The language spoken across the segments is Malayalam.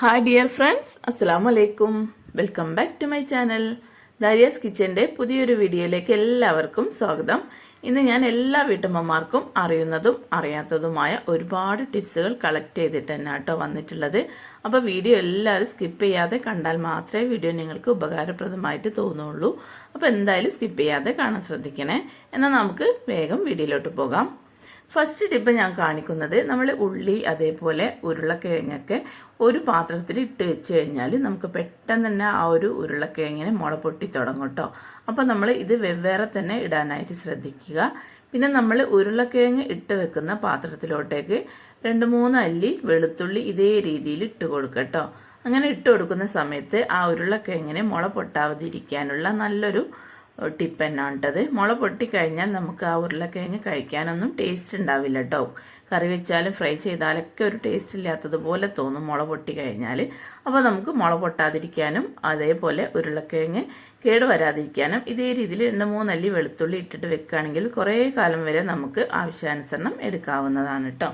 ഹായ് ഡിയർ ഫ്രണ്ട്സ് അസ്സാം വലൈക്കും welcome back to my channel ദാരിയാസ് കിച്ചന്റെ പുതിയൊരു വീഡിയോയിലേക്ക് എല്ലാവർക്കും സ്വാഗതം. ഇന്ന് ഞാൻ എല്ലാ വീട്ടമ്മമാർക്കും അറിയുന്നതും അറിയാത്തതുമായ ഒരുപാട് ടിപ്സുകൾ കളക്ട് ചെയ്തിട്ട് തന്നെ കേട്ടോ വന്നിട്ടുള്ളത്. അപ്പോൾ വീഡിയോ എല്ലാവരും സ്കിപ്പ് ചെയ്യാതെ കണ്ടാൽ മാത്രമേ വീഡിയോ നിങ്ങൾക്ക് ഉപകാരപ്രദമായിട്ട് തോന്നുള്ളൂ. അപ്പോൾ എന്തായാലും സ്കിപ്പ് ചെയ്യാതെ കാണാൻ ശ്രദ്ധിക്കണേ. എന്നാൽ നമുക്ക് വേഗം വീഡിയോയിലോട്ട് പോകാം. ഫസ്റ്റ് ടിപ്പ് ഞാൻ കാണിക്കുന്നത് നമ്മൾ ഉള്ളി അതേപോലെ ഉരുളക്കിഴങ്ങൊക്കെ ഒരു പാത്രത്തിൽ ഇട്ട് വെച്ച് കഴിഞ്ഞാൽ നമുക്ക് പെട്ടെന്ന് തന്നെ ആ ഒരു ഉരുളക്കിഴങ്ങിനെ മുള പൊട്ടി തുടങ്ങും കേട്ടോ. അപ്പോൾ നമ്മൾ ഇത് വെവ്വേറെ തന്നെ ഇടാനായിട്ട് ശ്രദ്ധിക്കുക. പിന്നെ നമ്മൾ ഉരുളക്കിഴങ്ങ് ഇട്ട് വെക്കുന്ന പാത്രത്തിലോട്ടേക്ക് രണ്ട് മൂന്ന് അല്ലി വെളുത്തുള്ളി ഇതേ രീതിയിൽ ഇട്ട് കൊടുക്കട്ടോ കേട്ടോ. അങ്ങനെ ഇട്ട് കൊടുക്കുന്ന സമയത്ത് ആ ഉരുളക്കിഴങ്ങിനെ മുള പൊട്ടാതിരിക്കാനുള്ള നല്ലൊരു ടിപ്പ് എന്നാണ് കേട്ടത് മുള പൊട്ടിക്കഴിഞ്ഞാൽ നമുക്ക് ആ ഉരുളക്കിഴങ്ങ് കഴിക്കാനൊന്നും ടേസ്റ്റ് ഉണ്ടാവില്ല കേട്ടോ കറി വെച്ചാലും ഫ്രൈ ചെയ്താലൊക്കെ ഒരു ടേസ്റ്റ് ഇല്ലാത്തതുപോലെ തോന്നും മുള പൊട്ടി കഴിഞ്ഞാൽ അപ്പോൾ നമുക്ക് മുള പൊട്ടാതിരിക്കാനും അതേപോലെ ഉരുളക്കിഴങ്ങ് കേട് വരാതിരിക്കാനും ഇതേ രീതിയിൽ രണ്ട് മൂന്നല്ലി വെളുത്തുള്ളി ഇട്ടിട്ട് വെക്കുകയാണെങ്കിൽ കുറേ കാലം വരെ നമുക്ക് ആവശ്യാനുസരണം എടുക്കാവുന്നതാണ് കേട്ടോ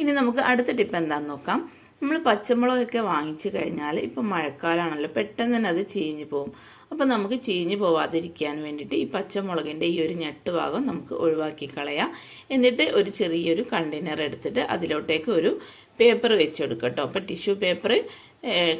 ഇനി നമുക്ക് അടുത്ത ടിപ്പ് എന്താണെന്ന് നോക്കാം. നമ്മൾ പച്ചമുളകൊക്കെ വാങ്ങിച്ചു കഴിഞ്ഞാൽ ഇപ്പം മഴക്കാലമാണല്ലോ പെട്ടെന്ന് തന്നെ അത് ചീഞ്ഞു പോകും അപ്പോൾ നമുക്ക് ചീഞ്ഞ് പോവാതിരിക്കാൻ വേണ്ടിയിട്ട് ഈ പച്ചമുളകിന്റെ ഈ ഒരു ഞെട്ട് ഭാഗം നമുക്ക് ഒഴിവാക്കി കളയാം. എന്നിട്ട് ഒരു ചെറിയൊരു കണ്ടെയ്നർ എടുത്തിട്ട് അതിലോട്ടേക്ക് ഒരു പേപ്പർ വെച്ച് കൊടുക്കുക അപ്പോൾ ടിഷ്യൂ പേപ്പർ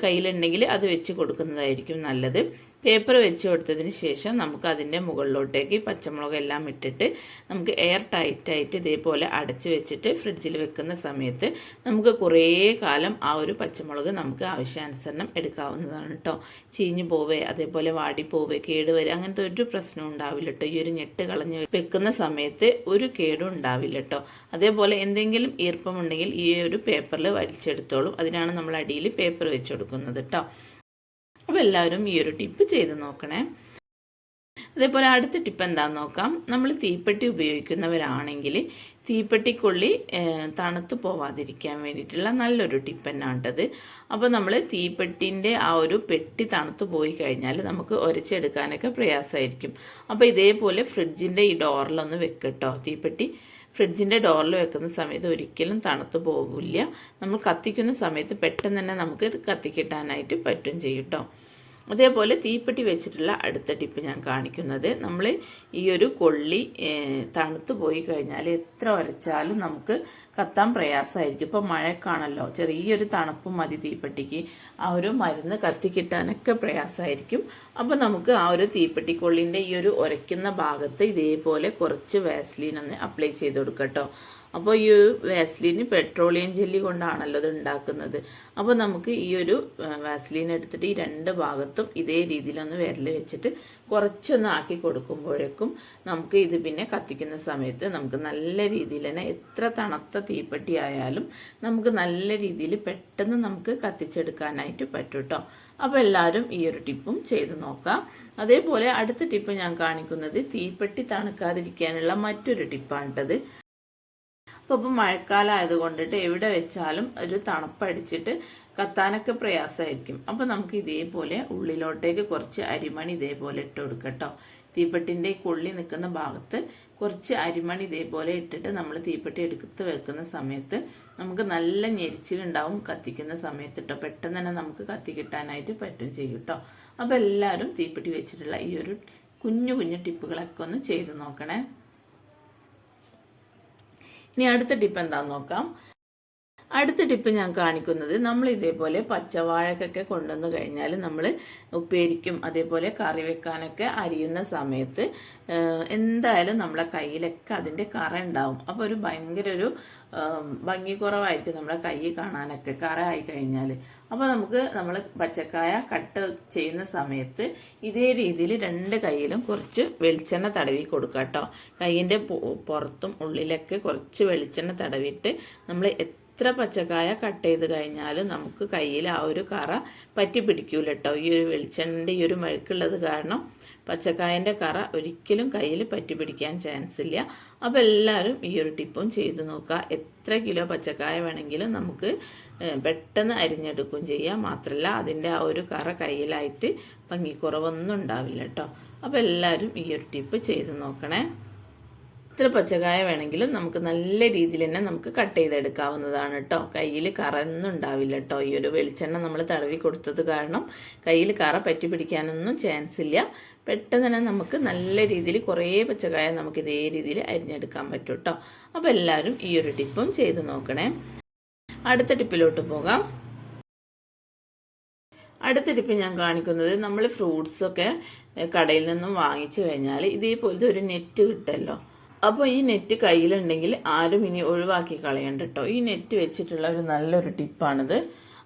കയ്യിലുണ്ടെങ്കിൽ അത് വെച്ച് കൊടുക്കുന്നതായിരിക്കും നല്ലത്. പേപ്പർ വെച്ച് കൊടുത്തതിന് ശേഷം നമുക്ക് അതിന്റെ മുകളിലോട്ടേക്ക് പച്ചമുളക് എല്ലാം ഇട്ടിട്ട് നമുക്ക് എയർ ടൈറ്റായിട്ട് ഇതേപോലെ അടച്ച് വെച്ചിട്ട് ഫ്രിഡ്ജിൽ വെക്കുന്ന സമയത്ത് നമുക്ക് കുറേ കാലം ആ ഒരു പച്ചമുളക് നമുക്ക് ആവശ്യാനുസരണം എടുക്കാവുന്നതാണ് കേട്ടോ. ചീഞ്ഞു പോവേ അതേപോലെ വാടി പോവേ കേട് കേടുവരെ അങ്ങനത്തെ ഒരു പ്രശ്നം ഉണ്ടാവില്ല കേട്ടോ. ഈ ഒരു ഞെട്ട് കളഞ്ഞ് വെക്കുന്ന സമയത്ത് ഒരു കേടും ഉണ്ടാവില്ല കേട്ടോ. അതേപോലെ എന്തെങ്കിലും ഈർപ്പമുണ്ടെങ്കിൽ ഈ ഒരു പേപ്പറിൽ വലിച്ചെടുത്തോളും. അതിനാണ് നമ്മൾ അടിയിൽ പേപ്പർ വെച്ച് കൊടുക്കുന്നത് കേട്ടോ. അപ്പോൾ എല്ലാവരും ഈ ഒരു ടിപ്പ് ചെയ്ത് നോക്കണേ. അതേപോലെ അടുത്ത ടിപ്പ് എന്താണെന്ന് നോക്കാം. നമ്മൾ തീപ്പെട്ടി ഉപയോഗിക്കുന്നവരാണെങ്കിൽ തീപ്പെട്ടിക്കുള്ളി തണുത്ത് പോവാതിരിക്കാൻ വേണ്ടിയിട്ടുള്ള നല്ലൊരു ടിപ്പ് തന്നെയാണ്ടത് അപ്പോൾ നമ്മൾ തീപ്പെട്ടിന്റെ ആ ഒരു പെട്ടി തണുത്ത് പോയി കഴിഞ്ഞാൽ നമുക്ക് ഒരച്ചെടുക്കാനൊക്കെ പ്രയാസമായിരിക്കും. അപ്പോൾ ഇതേപോലെ ഫ്രിഡ്ജിന്റെ ഈ ഡോറിലൊന്ന് വെക്കട്ടോ തീപ്പെട്ടി ഫ്രിഡ്ജിന്റെ ഡോറിൽ വെക്കുന്ന സമയത്ത് ഒരിക്കലും തണുത്ത് പോകില്ല നമ്മൾ കത്തിക്കുന്ന സമയത്ത് പെട്ടെന്ന് തന്നെ നമുക്ക് കത്തിക്കിട്ടാനായിട്ട് പറ്റും ചെയ്യും കേട്ടോ അതേപോലെ തീപ്പെട്ടി വെച്ചിട്ടുള്ള അടുത്ത ടിപ്പ് ഞാൻ കാണിക്കുന്നത്. നമ്മൾ ഈ ഒരു കൊള്ളി തണുത്തു പോയി കഴിഞ്ഞാൽ എത്ര ഉരച്ചാലും നമുക്ക് കത്താൻ പ്രയാസമായിരിക്കും. ഇപ്പോൾ മഴക്കാണല്ലോ. ചെറിയൊരു തണുപ്പ് മതി തീപ്പെട്ടിക്ക്. ആ ഒരു മരുന്ന് കത്തിക്കിട്ടാനൊക്കെ പ്രയാസമായിരിക്കും. അപ്പോൾ നമുക്ക് ആ ഒരു തീപ്പെട്ടിക്കൊള്ളിന്റെ ഈ ഒരു ഉരയ്ക്കുന്ന ഭാഗത്ത് ഇതേപോലെ കുറച്ച് വാസ്ലീൻ ഒന്ന് അപ്ലൈ ചെയ്ത് കൊടുക്കട്ടോ. അപ്പോൾ ഈ വാസ്ലിന് പെട്രോളിയം ജെല്ലി കൊണ്ടാണല്ലോ ഇത് ഉണ്ടാക്കുന്നത്. അപ്പോൾ നമുക്ക് ഈ ഒരു വാസ്ലിൻ എടുത്തിട്ട് ഈ രണ്ട് ഭാഗത്തും ഇതേ രീതിയിലൊന്ന് വിരൽ വെച്ചിട്ട് കുറച്ചൊന്ന് ആക്കി കൊടുക്കുമ്പോഴേക്കും നമുക്ക് ഇത് പിന്നെ കത്തിക്കുന്ന സമയത്ത് നമുക്ക് നല്ല രീതിയിൽ തന്നെ എത്ര തണുത്ത തീപ്പെട്ടി ആയാലും നമുക്ക് നല്ല രീതിയിൽ പെട്ടെന്ന് നമുക്ക് കത്തിച്ചെടുക്കാനായിട്ട് പറ്റും കേട്ടോ അപ്പോൾ എല്ലാവരും ഈ ഒരു ടിപ്പും ചെയ്ത് നോക്കാം. അതേപോലെ അടുത്ത ടിപ്പ് ഞാൻ കാണിക്കുന്നത് തീപ്പെട്ടി തണുക്കാതിരിക്കാനുള്ള മറ്റൊരു ടിപ്പാണിട്ടത് അപ്പോൾ ഇപ്പം മഴക്കാലം ആയതുകൊണ്ടിട്ട് എവിടെ വെച്ചാലും ഒരു തണുപ്പടിച്ചിട്ട് കത്താനൊക്കെ പ്രയാസമായിരിക്കും. അപ്പോൾ നമുക്ക് ഇതേപോലെ ഉള്ളിലോട്ടേക്ക് കുറച്ച് അരിമണി ഇതേപോലെ ഇട്ട് കൊടുക്കട്ടോ. തീപ്പെട്ടിന്റെ കൊള്ളി നിൽക്കുന്ന ഭാഗത്ത് കുറച്ച് അരിമണി ഇതേപോലെ ഇട്ടിട്ട് നമ്മൾ തീപ്പെട്ടി എടുത്ത് വെക്കുന്ന സമയത്ത് നമുക്ക് നല്ല ഞെരിച്ചിലുണ്ടാവും കത്തിക്കുന്ന സമയത്ത് കേട്ടോ പെട്ടെന്ന് തന്നെ നമുക്ക് കത്തി കിട്ടാനായിട്ട് പറ്റും ചെയ്യും കേട്ടോ അപ്പോൾ എല്ലാവരും തീപ്പെട്ടി വെച്ചിട്ടുള്ള ഈ ഒരു കുഞ്ഞു കുഞ്ഞു ടിപ്പുകളൊക്കെ ഒന്ന് ചെയ്ത് നോക്കണേ. ഇനി അടുത്ത ടിപ്പ് എന്താന്ന് നോക്കാം. അടുത്ത ടിപ്പ് ഞാൻ കാണിക്കുന്നത് നമ്മൾ ഇതേപോലെ പച്ചവാഴക്കൊക്കെ കൊണ്ടുവന്നു കഴിഞ്ഞാൽ നമ്മൾ ഉപ്പേരിക്കും അതേപോലെ കറി വെക്കാനൊക്കെ അരിയുന്ന സമയത്ത് എന്തായാലും നമ്മളെ കയ്യിലൊക്കെ അതിന്റെ കറ ഉണ്ടാവും. അപ്പോൾ ഒരു ഭയങ്കര ഒരു ഭംഗി കുറവായിരിക്കും നമ്മളെ കൈ കാണാനൊക്കെ കറ ആയി കഴിഞ്ഞാൽ. അപ്പോൾ നമുക്ക് നമ്മൾ പച്ചക്കായ കട്ട് ചെയ്യുന്ന സമയത്ത് ഇതേ രീതിയിൽ രണ്ട് കൈയിലും കുറച്ച് വെളിച്ചെണ്ണ തടവി കൊടുക്കുക കേട്ടോ കൈയിന്റെ പുറത്തും ഉള്ളിലൊക്കെ കുറച്ച് വെളിച്ചെണ്ണ തടവിയിട്ട് നമ്മൾ എത്ര പച്ചക്കായ കട്ട് ചെയ്ത് കഴിഞ്ഞാലും നമുക്ക് കയ്യിൽ ആ ഒരു കറ പറ്റി പിടിക്കൂല കേട്ടോ ഈ ഒരു വെളിച്ചെണ്ണന്റെ ഈ ഒരു മഴക്കുള്ളത് കാരണം പച്ചക്കായന്റെ കറ ഒരിക്കലും കയ്യിൽ പറ്റി പിടിക്കാൻ ചാൻസ് ഇല്ല. അപ്പോൾ എല്ലാവരും ഈ ഒരു ടിപ്പും ചെയ്ത് നോക്കുക എത്ര കിലോ പച്ചക്കായ വേണമെങ്കിലും നമുക്ക് പെട്ടെന്ന് അരിഞ്ഞെടുക്കുകയും ചെയ്യാം. മാത്രമല്ല അതിന്റെ ആ ഒരു കറ കയ്യിലായിട്ട് ഭംഗിക്കുറവൊന്നും ഉണ്ടാവില്ല കേട്ടോ അപ്പോൾ എല്ലാവരും ഈ ഒരു ടിപ്പ് ചെയ്ത് നോക്കണേ. എത്ര പച്ചക്കായ വേണമെങ്കിലും നമുക്ക് നല്ല രീതിയിൽ തന്നെ നമുക്ക് കട്ട് ചെയ്തെടുക്കാവുന്നതാണ് കേട്ടോ. കയ്യിൽ കറന്നുണ്ടാവില്ല കേട്ടോ. ഈ ഒരു വെളിച്ചെണ്ണ നമ്മൾ തടവി കൊടുത്തത് കാരണം കയ്യിൽ കറ പറ്റി പിടിക്കാനൊന്നും ചാൻസ് ഇല്ല. പെട്ടെന്ന് തന്നെ നമുക്ക് നല്ല രീതിയിൽ കുറേ പച്ചക്കായ നമുക്ക് ഇതേ രീതിയിൽ അരിഞ്ഞെടുക്കാൻ പറ്റും കേട്ടോ. അപ്പോൾ എല്ലാവരും ഈ ഒരു ടിപ്പും ചെയ്ത് നോക്കണേ. അടുത്ത ടിപ്പിലോട്ട് പോകാം. അടുത്ത ടിപ്പ് ഞാൻ കാണിക്കുന്നത് നമ്മൾ ഫ്രൂട്ട്സൊക്കെ കടയിൽ നിന്നും വാങ്ങിച്ചു കഴിഞ്ഞാൽ ഇതേപോലത്തെ ഒരു നെറ്റ് കിട്ടുമല്ലോ അപ്പോൾ ഈ നെറ്റ് കയ്യിലുണ്ടെങ്കിൽ ആരും ഇനി ഒഴിവാക്കി കളയണ്ട കേട്ടോ ഈ നെറ്റ് വെച്ചിട്ടുള്ള ഒരു നല്ലൊരു ടിപ്പാണിത്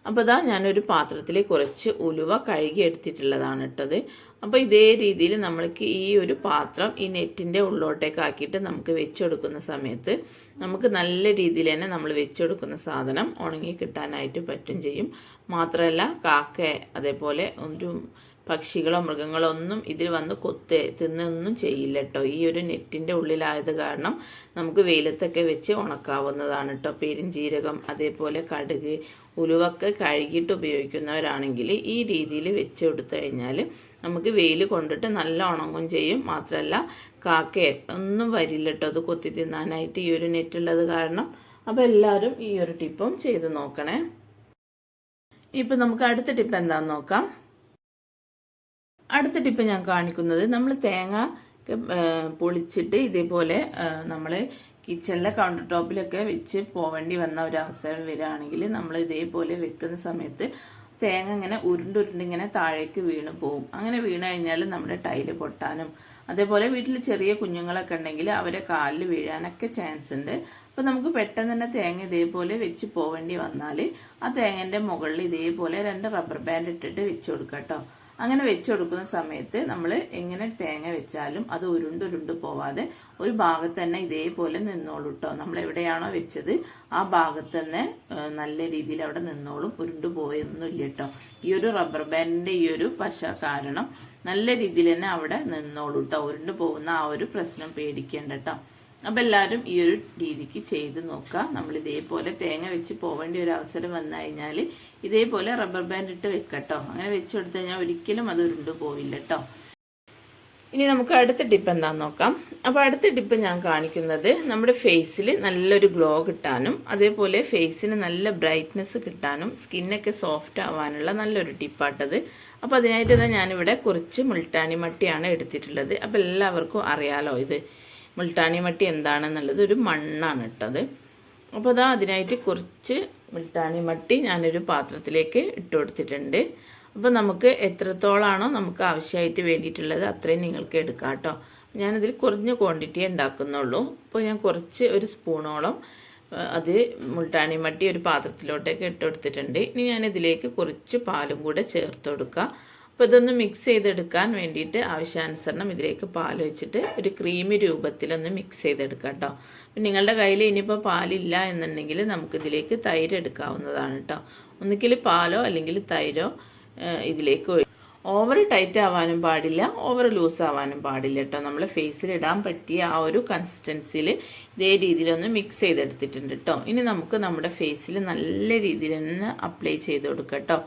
അപ്പോൾ ഇതാ ഞാനൊരു പാത്രത്തിൽ കുറച്ച് ഉലുവ കഴുകി എടുത്തിട്ടുള്ളതാണ് ഇട്ടത്. അപ്പോൾ ഇതേ രീതിയിൽ നമ്മൾക്ക് ഈ ഒരു പാത്രം ഈ നെറ്റിന്റെ ഉള്ളോട്ടേക്ക് ആക്കിയിട്ട് നമുക്ക് വെച്ചെടുക്കുന്ന സമയത്ത് നമുക്ക് നല്ല രീതിയിൽ തന്നെ നമ്മൾ വെച്ചെടുക്കുന്ന സാധനം ഉണങ്ങി കിട്ടാനായിട്ട് പറ്റും ചെയ്യും. മാത്രമല്ല കാക്ക അതേപോലെ ഒരു പക്ഷികളോ മൃഗങ്ങളോ ഒന്നും ഇതിൽ വന്ന് കൊത്ത് തിന്നൊന്നും ചെയ്യില്ല കേട്ടോ ഈ ഒരു നെറ്റിന്റെ ഉള്ളിലായത് കാരണം നമുക്ക് വെയിലത്തൊക്കെ വെച്ച് ഉണക്കാവുന്നതാണ് കേട്ടോ ജീരകം അതേപോലെ കടുക് ഉലുവൊക്കെ കഴുകിയിട്ട് ഉപയോഗിക്കുന്നവരാണെങ്കിൽ ഈ രീതിയിൽ വെച്ച് കൊടുത്തു കഴിഞ്ഞാൽ നമുക്ക് വെയിൽ കൊണ്ടിട്ട് നല്ല ഉണങ്ങും ചെയ്യും. മാത്രമല്ല കാക്കയെ ഒന്നും വരില്ല കേട്ടോ അത് കൊത്തി തിന്നാനായിട്ട് ഈ ഒരു നെറ്റുള്ളത് കാരണം. അപ്പോൾ എല്ലാവരും ഈ ഒരു ടിപ്പും ചെയ്ത് നോക്കണേ. ഇപ്പം നമുക്ക് അടുത്ത ടിപ്പ് എന്താണെന്ന് നോക്കാം. അടുത്ത ടിപ്പ് ഞാൻ കാണിക്കുന്നത് നമ്മൾ തേങ്ങ പൊളിച്ചിട്ട് ഇതേപോലെ നമ്മൾ കിച്ചണിലെ കൗണ്ടർ ടോപ്പിലൊക്കെ വെച്ച് പോവേണ്ടി വന്ന ഒരു അവസരം വരികയാണെങ്കിൽ നമ്മൾ ഇതേപോലെ വെക്കുന്ന സമയത്ത് തേങ്ങ ഇങ്ങനെ ഉരുണ്ടുരുണ്ടിങ്ങനെ താഴേക്ക് വീണ് പോകും അങ്ങനെ വീണ് കഴിഞ്ഞാൽ നമ്മുടെ ടൈൽ പൊട്ടാനും അതേപോലെ വീട്ടിൽ ചെറിയ കുഞ്ഞുങ്ങളൊക്കെ ഉണ്ടെങ്കിൽ അവരെ കാലിൽ വീഴാനൊക്കെ ചാൻസ് ഉണ്ട്. അപ്പോൾ നമുക്ക് പെട്ടെന്ന് തന്നെ തേങ്ങ ഇതേപോലെ വെച്ച് പോവേണ്ടി വന്നാൽ ആ തേങ്ങന്റെ മുകളിൽ ഇതേപോലെ രണ്ട് റബ്ബർ ബാൻഡ് ഇട്ടിട്ട് വെച്ച് കൊടുക്കാം കേട്ടോ അങ്ങനെ വെച്ച് കൊടുക്കുന്ന സമയത്ത് നമ്മൾ എങ്ങനെ തേങ്ങ വെച്ചാലും അത് ഉരുണ്ട് ഉരുണ്ട് പോവാതെ ഒരു ഭാഗത്ത് തന്നെ ഇതേപോലെ നിന്നോളൂ കേട്ടോ നമ്മൾ എവിടെയാണോ വെച്ചത് ആ ഭാഗത്ത് തന്നെ നല്ല രീതിയിൽ അവിടെ നിന്നോളും. ഉരുണ്ട് പോയൊന്നുമില്ല കേട്ടോ ഈ ഒരു റബ്ബർ ബാൻഡിന്റെ ഈ ഒരു പശ കാരണം നല്ല രീതിയിൽ തന്നെ അവിടെ നിന്നോളൂ കേട്ടോ ഉരുണ്ടു പോകുന്ന ആ ഒരു പ്രശ്നം പേടിക്കേണ്ട കേട്ടോ അപ്പം എല്ലാവരും ഈ ഒരു രീതിക്ക് ചെയ്ത് നോക്കുക നമ്മൾ ഇതേപോലെ തേങ്ങ വെച്ച് പോവേണ്ട ഒരു അവസരം വന്നു കഴിഞ്ഞാൽ ഇതേപോലെ റബ്ബർ ബാൻഡ് ഇട്ട് വെക്കട്ടോ. അങ്ങനെ വെച്ച് കൊടുത്തു കഴിഞ്ഞാൽ ഒരിക്കലും അത് ഉരുണ്ടു പോവില്ല കേട്ടോ ഇനി നമുക്ക് അടുത്ത ടിപ്പ് എന്താണെന്ന് നോക്കാം. അപ്പോൾ അടുത്ത ടിപ്പ് ഞാൻ കാണിക്കുന്നത് നമ്മുടെ ഫേസിൽ നല്ലൊരു ഗ്ലോ കിട്ടാനും അതേപോലെ ഫേസിന് നല്ല ബ്രൈറ്റ്നെസ് കിട്ടാനും സ്കിന്നൊക്കെ സോഫ്റ്റ് ആവാനുള്ള നല്ലൊരു ടിപ്പാട്ടത്. അപ്പോൾ അതിനായിട്ട് തന്നെ ഞാനിവിടെ കുറച്ച് മുൾട്ടാണി മട്ടിയാണ് എടുത്തിട്ടുള്ളത്. അപ്പോൾ എല്ലാവർക്കും അറിയാലോ ഇത്. മുൾട്ടാണി മട്ടി എന്താണെന്നുള്ളത് ഒരു മണ്ണാണ് ഇട്ടത്. അപ്പോൾ അതാ അതിനായിട്ട് കുറച്ച് മുൾട്ടാണി മട്ടി ഞാനൊരു പാത്രത്തിലേക്ക് ഇട്ട് കൊടുത്തിട്ടുണ്ട്. അപ്പോൾ നമുക്ക് എത്രത്തോളാണോ നമുക്ക് ആവശ്യമായിട്ട് വേണ്ടിയിട്ടുള്ളത് അത്രയും നിങ്ങൾക്ക് എടുക്കാം കേട്ടോ. ഞാനതിൽ കുറഞ്ഞ ക്വാണ്ടിറ്റി ഉണ്ടാക്കുന്നുള്ളൂ. അപ്പോൾ ഞാൻ കുറച്ച് ഒരു സ്പൂണോളം അത് മുൾട്ടാണി മട്ടി ഒരു പാത്രത്തിലോട്ടേക്ക് ഇട്ട് കൊടുത്തിട്ടുണ്ട്. ഇനി ഞാനിതിലേക്ക് കുറച്ച് പാലും കൂടെ ചേർത്ത് കൊടുക്കുക അപ്പോൾ ഇതൊന്ന് മിക്സ് ചെയ്തെടുക്കാൻ വേണ്ടിയിട്ട് ആവശ്യാനുസരണം ഇതിലേക്ക് പാൽ വെച്ചിട്ട് ഒരു ക്രീമി രൂപത്തിലൊന്ന് മിക്സ് ചെയ്തെടുക്കാം കേട്ടോ അപ്പം നിങ്ങളുടെ കയ്യിൽ ഇനിയിപ്പോൾ പാലില്ല എന്നുണ്ടെങ്കിൽ നമുക്കിതിലേക്ക് തൈര് എടുക്കാവുന്നതാണ് കേട്ടോ ഒന്നുകിൽ പാലോ അല്ലെങ്കിൽ തൈരോ ഇതിലേക്ക് ഓവർ ടൈറ്റ് ആവാനും പാടില്ല ഓവർ ലൂസ് ആവാനും പാടില്ല കേട്ടോ നമ്മൾ ഫേസിൽ ഇടാൻ പറ്റിയ ആ ഒരു കൺസിസ്റ്റൻസിയിൽ ഇതേ രീതിയിലൊന്ന് മിക്സ് ചെയ്തെടുത്തിട്ടുണ്ട് കേട്ടോ ഇനി നമുക്ക് നമ്മുടെ ഫേസിൽ നല്ല രീതിയിൽ തന്നെ അപ്ലൈ ചെയ്ത് കൊടുക്കാം കേട്ടോ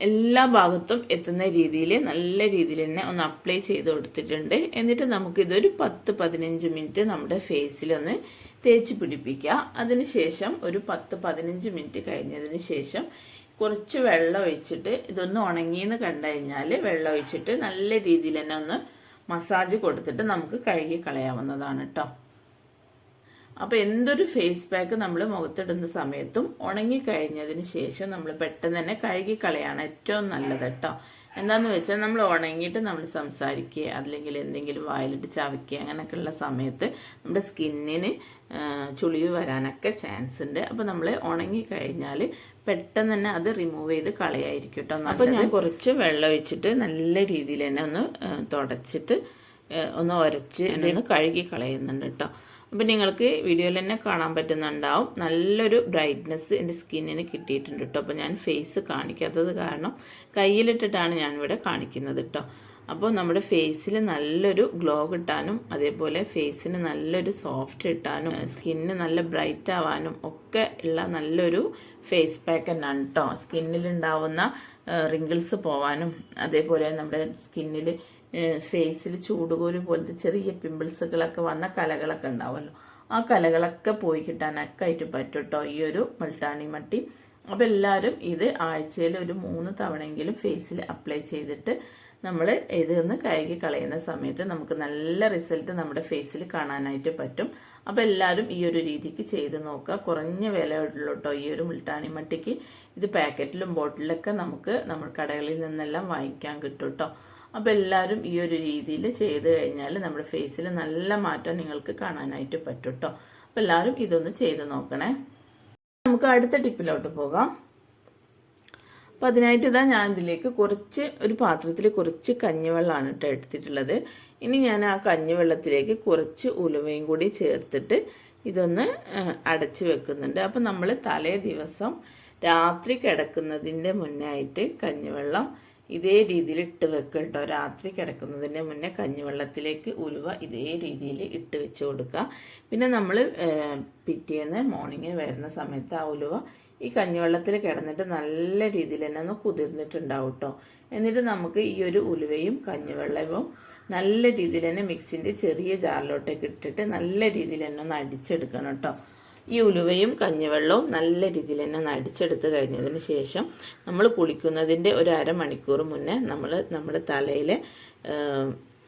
എല്ലാ ഭാഗത്തും എത്തുന്ന രീതിയിൽ നല്ല രീതിയിൽ തന്നെ ഒന്ന് അപ്ലൈ ചെയ്ത് കൊടുത്തിട്ടുണ്ട്. എന്നിട്ട് നമുക്കിതൊരു പത്ത് പതിനഞ്ച് മിനിറ്റ് നമ്മുടെ ഫേസിലൊന്ന് തേച്ച് പിടിപ്പിക്കുക. അതിനുശേഷം ഒരു പത്ത് പതിനഞ്ച് മിനിറ്റ് കഴിഞ്ഞതിന് ശേഷം കുറച്ച് വെള്ളം ഒഴിച്ചിട്ട് ഇതൊന്ന് ഉണങ്ങിയെന്ന് കണ്ടു കഴിഞ്ഞാൽ വെള്ളം ഒഴിച്ചിട്ട് നല്ല രീതിയിൽ തന്നെ ഒന്ന് മസാജ് കൊടുത്തിട്ട് നമുക്ക് കഴുകി കളയാവുന്നതാണ് കേട്ടോ അപ്പോൾ എന്തൊരു ഫേസ് പാക്ക് നമ്മൾ മുഖത്തിടുന്ന സമയത്തും ഉണങ്ങി കഴിഞ്ഞതിന് ശേഷം നമ്മൾ പെട്ടെന്ന് തന്നെ കഴുകി കളയാണ് ഏറ്റവും നല്ലത് കേട്ടോ. എന്താണെന്ന് വെച്ചാൽ നമ്മൾ ഉണങ്ങിയിട്ട് നമ്മൾ സംസാരിക്കുക അല്ലെങ്കിൽ എന്തെങ്കിലും വായിലിട്ട് ചവയ്ക്കുക അങ്ങനെയൊക്കെയുള്ള സമയത്ത് നമ്മുടെ സ്കിന്നിന് ചുളിവ് വരാനൊക്കെ ചാൻസ് ഉണ്ട്. അപ്പോൾ നമ്മൾ ഉണങ്ങി കഴിഞ്ഞാൽ പെട്ടെന്ന് തന്നെ അത് റിമൂവ് ചെയ്ത് കളയായിരിക്കും കേട്ടോ അപ്പോൾ ഞാൻ കുറച്ച് വെള്ളം ഒഴിച്ചിട്ട് നല്ല രീതിയിൽ തന്നെ ഒന്ന് തുടച്ചിട്ട് ഒന്ന് ഉരച്ച് ഒന്ന് കഴുകി കളയുന്നുണ്ട് കേട്ടോ. അപ്പം നിങ്ങൾക്ക് വീഡിയോയിൽ തന്നെ കാണാൻ പറ്റുന്നുണ്ടാവും. നല്ലൊരു ബ്രൈറ്റ്നെസ് എന്റെ സ്കിന്നിന് കിട്ടിയിട്ടുണ്ട് കേട്ടോ അപ്പോൾ ഞാൻ ഫേസ് കാണിക്കാത്തത് കാരണം കയ്യിലിട്ടിട്ടാണ് ഞാനിവിടെ കാണിക്കുന്നത് കേട്ടോ അപ്പോൾ നമ്മുടെ ഫേസിൽ നല്ലൊരു ഗ്ലോ കിട്ടാനും അതേപോലെ ഫേസിന് നല്ലൊരു സോഫ്റ്റ് കിട്ടാനും സ്കിന്ന് നല്ല ബ്രൈറ്റ് ആവാനും ഒക്കെ ഉള്ള നല്ലൊരു ഫേസ് പാക്ക് തന്നെയാണ് കേട്ടോ സ്കിന്നിലുണ്ടാവുന്ന റിങ്കിൾസ് പോവാനും അതേപോലെ നമ്മുടെ സ്കിന്നിൽ ഫേസിൽ ചൂടുകോൽ പോലത്തെ ചെറിയ പിമ്പിൾസുകളൊക്കെ വന്ന കലകളൊക്കെ ഉണ്ടാവുമല്ലോ. ആ കലകളൊക്കെ പോയി കിട്ടാനൊക്കെ ആയിട്ട് പറ്റും കേട്ടോ ഈ ഒരു മുൾട്ടാണി മട്ടി? അപ്പോൾ എല്ലാവരും ഇത് ആഴ്ചയിൽ ഒരു മൂന്ന് തവണയെങ്കിലും ഫേസിൽ അപ്ലൈ ചെയ്തിട്ട് നമ്മൾ ഇതൊന്ന് കഴുകി കളയുന്ന സമയത്ത് നമുക്ക് നല്ല റിസൾട്ട് നമ്മുടെ ഫേസിൽ കാണാനായിട്ട് പറ്റും. അപ്പോൾ എല്ലാവരും ഈ ഒരു രീതിക്ക് ചെയ്ത് നോക്കുക. കുറഞ്ഞ വില ഉള്ളൂ കേട്ടോ ഈ ഒരു മുൾട്ടാണി മട്ടിക്ക്. ഇത് പാക്കറ്റിലും ബോട്ടിലൊക്കെ നമുക്ക് നമ്മൾ കടകളിൽ നിന്നെല്ലാം വാങ്ങിക്കാൻ കിട്ടും കേട്ടോ. അപ്പോൾ എല്ലാവരും ഈ ഒരു രീതിയിൽ ചെയ്ത് കഴിഞ്ഞാൽ നമ്മുടെ ഫേസിൽ നല്ല മാറ്റം നിങ്ങൾക്ക് കാണാനായിട്ട് പറ്റും കേട്ടോ അപ്പോൾ എല്ലാവരും ഇതൊന്ന് ചെയ്ത് നോക്കണേ. നമുക്ക് അടുത്ത ടിപ്പിലോട്ട് പോകാം. അപ്പോൾ അതിനായിട്ട് ഇതാ ഞാൻ ഇതിലേക്ക് കുറച്ച് ഒരു പാത്രത്തിൽ കുറച്ച് കഞ്ഞിവെള്ളമാണ് കേട്ടോ എടുത്തിട്ടുള്ളത്. ഇനി ഞാൻ ആ കഞ്ഞിവെള്ളത്തിലേക്ക് കുറച്ച് ഉലുവയും കൂടി ചേർത്തിട്ട് ഇതൊന്ന് അടച്ച് വെക്കുന്നുണ്ട്. അപ്പം നമ്മൾ തലേ ദിവസം രാത്രി കിടക്കുന്നതിന്റെ മുന്നായിട്ട് കഞ്ഞിവെള്ളം ഇതേ രീതിയിൽ ഇട്ട് വെക്കുക കേട്ടോ രാത്രി കിടക്കുന്നതിന് മുന്നേ കഞ്ഞിവെള്ളത്തിലേക്ക് ഉലുവ ഇതേ രീതിയിൽ ഇട്ട് വെച്ച് കൊടുക്കുക പിന്നെ നമ്മൾ പിറ്റേന്ന് മോർണിംഗ് വരുന്ന സമയത്ത് ആ ഉലുവ ഈ കഞ്ഞിവെള്ളത്തിൽ കിടന്നിട്ട് നല്ല രീതിയിൽ തന്നെ ഒന്ന് കുതിർന്നിട്ടുണ്ടാവും കേട്ടോ എന്നിട്ട് നമുക്ക് ഈ ഒരു ഉലുവയും കഞ്ഞിവെള്ളവും നല്ല രീതിയിൽ തന്നെ മിക്സിന്റെ ചെറിയ ജാറിലോട്ടേക്ക് ഇട്ടിട്ട് നല്ല രീതിയിൽ തന്നെ ഒന്ന് അടിച്ചെടുക്കണം കേട്ടോ ഈ ഉലുവയും കഞ്ഞിവെള്ളവും നല്ല രീതിയിൽ തന്നെ നടിച്ചെടുത്ത് കഴിഞ്ഞതിന് ശേഷം നമ്മൾ കുളിക്കുന്നതിന്റെ ഒരു അരമണിക്കൂർ മുന്നേ നമ്മൾ നമ്മുടെ തലയിലെ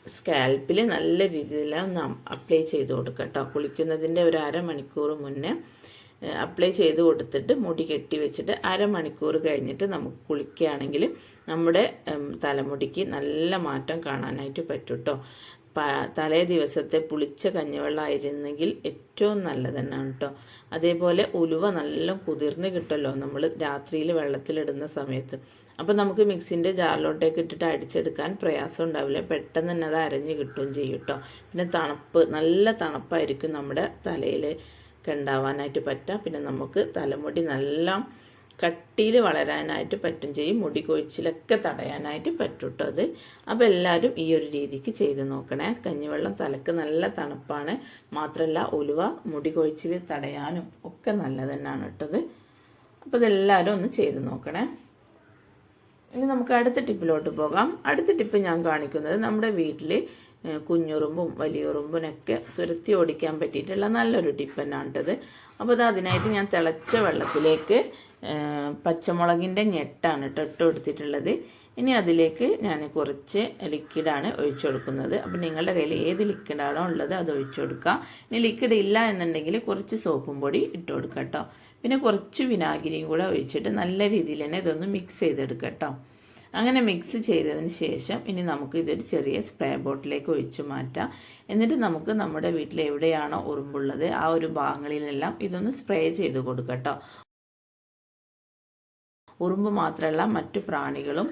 സ്കാൽപ്പിൽ നല്ല രീതിയിൽ അപ്ലൈ ചെയ്ത് കൊടുക്കുക കേട്ടോ. കുളിക്കുന്നതിന്റെ ഒരു അരമണിക്കൂർ മുന്നേ അപ്ലൈ ചെയ്ത് കൊടുത്തിട്ട് മുടി കെട്ടി വെച്ചിട്ട് അരമണിക്കൂർ കഴിഞ്ഞിട്ട് നമുക്ക് കുളിക്കുകയാണെങ്കിൽ നമ്മുടെ തലമുടിക്ക് നല്ല മാറ്റം കാണാനായിട്ട് പറ്റും കേട്ടോ. തലേ ദിവസത്തെ പുളിച്ച കഞ്ഞിവെള്ളമായിരുന്നെങ്കിൽ ഏറ്റവും നല്ലതന്നെയാണ് കേട്ടോ അതേപോലെ ഉലുവ നല്ല കുതിർന്ന് കിട്ടല്ലോ നമ്മൾ രാത്രിയിൽ വെള്ളത്തിലിടുന്ന സമയത്ത്. അപ്പോൾ നമുക്ക് മിക്സിന്റെ ജാറിലോട്ടേക്ക് ഇട്ടിട്ട് അടിച്ചെടുക്കാൻ പ്രയാസം ഉണ്ടാവില്ല. പെട്ടെന്ന് തന്നെ അത് അരഞ്ഞ് കിട്ടുകയും ചെയ്യും കേട്ടോ പിന്നെ തണുപ്പ് നല്ല തണുപ്പായിരിക്കും നമ്മുടെ തലയിൽ ഉണ്ടാവാനായിട്ട് പറ്റുക പിന്നെ നമുക്ക് തലമുടി നല്ല കട്ടിയിൽ വളരാനായിട്ട് പറ്റും. ചെയ്യും. മുടി കൊഴിച്ചിലൊക്കെ തടയാനായിട്ട് പറ്റും കേട്ടോ അത്. അപ്പോൾ എല്ലാവരും ഈ ഒരു രീതിക്ക് ചെയ്ത് നോക്കണേ. കഞ്ഞിവെള്ളം തലക്ക് നല്ല തണുപ്പാണ്. മാത്രമല്ല ഉലുവ മുടി കൊഴിച്ചിൽ തടയാനും ഒക്കെ നല്ലത് തന്നെയാണ് കേട്ടത് അപ്പോൾ ഇതെല്ലാവരും ഒന്ന് ചെയ്ത് നോക്കണേ. ഇനി നമുക്ക് അടുത്ത ടിപ്പിലോട്ട് പോകാം. അടുത്ത ടിപ്പ് ഞാൻ കാണിക്കുന്നത് നമ്മുടെ വീട്ടിൽ കുഞ്ഞുറുമ്പും വലിയുറുമ്പിനൊക്കെ തുരത്തി ഓടിക്കാൻ പറ്റിയിട്ടുള്ള നല്ലൊരു ടിപ്പ് തന്നെയാണ് അപ്പോൾ അത് അതിനായിട്ട് ഞാൻ തിളച്ച വെള്ളത്തിലേക്ക് പച്ചമുളകിന്റെ ഞെട്ടാണ് കേട്ടോ ഇട്ട് കൊടുത്തിട്ടുള്ളത്. ഇനി അതിലേക്ക് ഞാൻ കുറച്ച് ലിക്വിഡാണ് ഒഴിച്ചു കൊടുക്കുന്നത്. അപ്പോൾ നിങ്ങളുടെ കയ്യിൽ ഏത് ലിക്വിഡാണോ ഉള്ളത് അത് ഒഴിച്ചു കൊടുക്കാം ഇനി ലിക്വിഡ് ഇല്ല എന്നുണ്ടെങ്കിൽ കുറച്ച് സോപ്പും പൊടി ഇട്ട് കൊടുക്കാം കേട്ടോ പിന്നെ കുറച്ച് വിനാഗിരിയും കൂടെ ഒഴിച്ചിട്ട് നല്ല രീതിയിൽ തന്നെ ഇതൊന്ന് മിക്സ് ചെയ്തെടുക്കാം കേട്ടോ അങ്ങനെ മിക്സ് ചെയ്തതിന് ശേഷം ഇനി നമുക്ക് ഇതൊരു ചെറിയ സ്പ്രേ ബോട്ടിലേക്ക് ഒഴിച്ചു മാറ്റാം. എന്നിട്ട് നമുക്ക് നമ്മുടെ വീട്ടിൽ എവിടെയാണോ ഉറുമ്പുള്ളത് ആ ഒരു ഭാഗങ്ങളിലെല്ലാം ഇതൊന്ന് സ്പ്രേ ചെയ്ത് കൊടുക്കട്ടോ. ഉറുമ്പ് മാത്രമല്ല മറ്റു പ്രാണികളും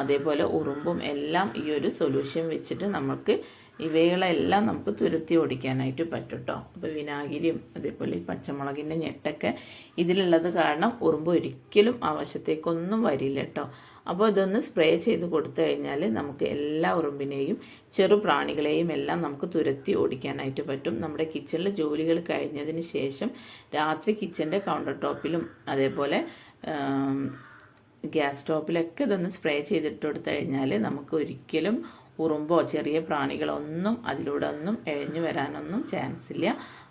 അതേപോലെ ഉറുമ്പും എല്ലാം ഈ ഒരു സൊല്യൂഷൻ വെച്ചിട്ട് നമുക്ക് ഇവകളെല്ലാം നമുക്ക് തുരത്തി ഓടിക്കാനായിട്ട് പറ്റും കേട്ടോ അപ്പോൾ വിനാഗിരിയും അതേപോലെ ഈ പച്ചമുളകിന്റെ ഞെട്ടൊക്കെ ഇതിലുള്ളത് കാരണം ഉറുമ്പ് ഒരിക്കലും ആവശ്യത്തേക്കൊന്നും വരില്ല കേട്ടോ അപ്പോൾ ഇതൊന്ന് സ്പ്രേ ചെയ്ത് കൊടുത്തു കഴിഞ്ഞാൽ നമുക്ക് എല്ലാ ഉറുമ്പിനെയും ചെറു പ്രാണികളെയും എല്ലാം നമുക്ക് തുരത്തി ഓടിക്കാനായിട്ട് പറ്റും. നമ്മുടെ കിച്ചണിൽ ജോലികൾ കഴിഞ്ഞതിന് ശേഷം രാത്രി കിച്ചന്റെ കൗണ്ടർ ടോപ്പിലും അതേപോലെ ഗ്യാസ് സ്റ്റോപ്പിലൊക്കെ ഇതൊന്ന് സ്പ്രേ ചെയ്തിട്ട് കൊടുത്തു കഴിഞ്ഞാൽ നമുക്ക് ഒരിക്കലും ഉറുമ്പോ ചെറിയ പ്രാണികളോ ഒന്നും അതിലൂടെ ഒന്നും എഴഞ്ഞു വരാനൊന്നും ചാൻസ് ഇല്ല.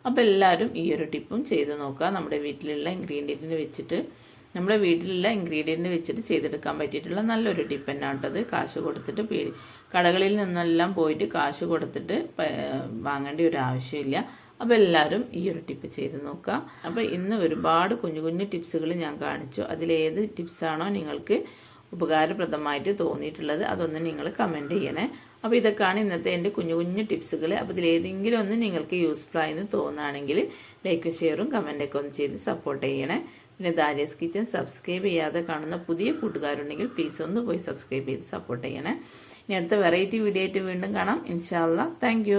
അപ്പോൾ എല്ലാവരും ഈ ഒരു ടിപ്പും ചെയ്ത് നോക്കുക. നമ്മുടെ വീട്ടിലുള്ള ഇൻഗ്രീഡിയന്റിന് വെച്ചിട്ട് നമ്മുടെ വീട്ടിലുള്ള ഇൻഗ്രീഡിയന്റ് വെച്ചിട്ട് ചെയ്തെടുക്കാൻ പറ്റിയിട്ടുള്ള നല്ലൊരു ടിപ്പ് തന്നെയാണ് കേട്ടത് കാശ് കൊടുത്തിട്ട് പീ കടകളിൽ നിന്നെല്ലാം പോയിട്ട് കാശ് കൊടുത്തിട്ട് വാങ്ങേണ്ട ഒരു ആവശ്യമില്ല. അപ്പോൾ എല്ലാവരും ഈ ഒരു ടിപ്പ് ചെയ്ത് നോക്കുക. അപ്പോൾ ഇന്ന് ഒരുപാട് കുഞ്ഞു കുഞ്ഞു ടിപ്സുകൾ ഞാൻ കാണിച്ചു. അതിലേത് ടിപ്സാണോ നിങ്ങൾക്ക് ഉപകാരപ്രദമായിട്ട് തോന്നിയിട്ടുള്ളത് അതൊന്ന് നിങ്ങൾ കമന്റ് ചെയ്യണേ. അപ്പോൾ ഇതൊക്കെയാണ് ഇന്നത്തെ എന്റെ കുഞ്ഞു കുഞ്ഞു ടിപ്സുകൾ അപ്പോൾ ഇതിലേതെങ്കിലും ഒന്ന് നിങ്ങൾക്ക് യൂസ്ഫുൾ ആയെന്ന് തോന്നുകയാണെങ്കിൽ ലൈക്കും ഷെയറും കമന്റൊക്കെ ഒന്ന് ചെയ്ത് സപ്പോർട്ട് ചെയ്യണേ. പിന്നെ ദാരിയസ് കിച്ചൻ സബ്സ്ക്രൈബ് ചെയ്യാതെ കാണുന്ന പുതിയ കൂട്ടുകാരുണ്ടെങ്കിൽ പ്ലീസ് ഒന്ന് പോയി സബ്സ്ക്രൈബ് ചെയ്ത് സപ്പോർട്ട് ചെയ്യണേ. ഇനി അടുത്ത വെറൈറ്റി വീഡിയോ ആയിട്ട് വീണ്ടും കാണാം. ഇൻഷാല്ല താങ്ക്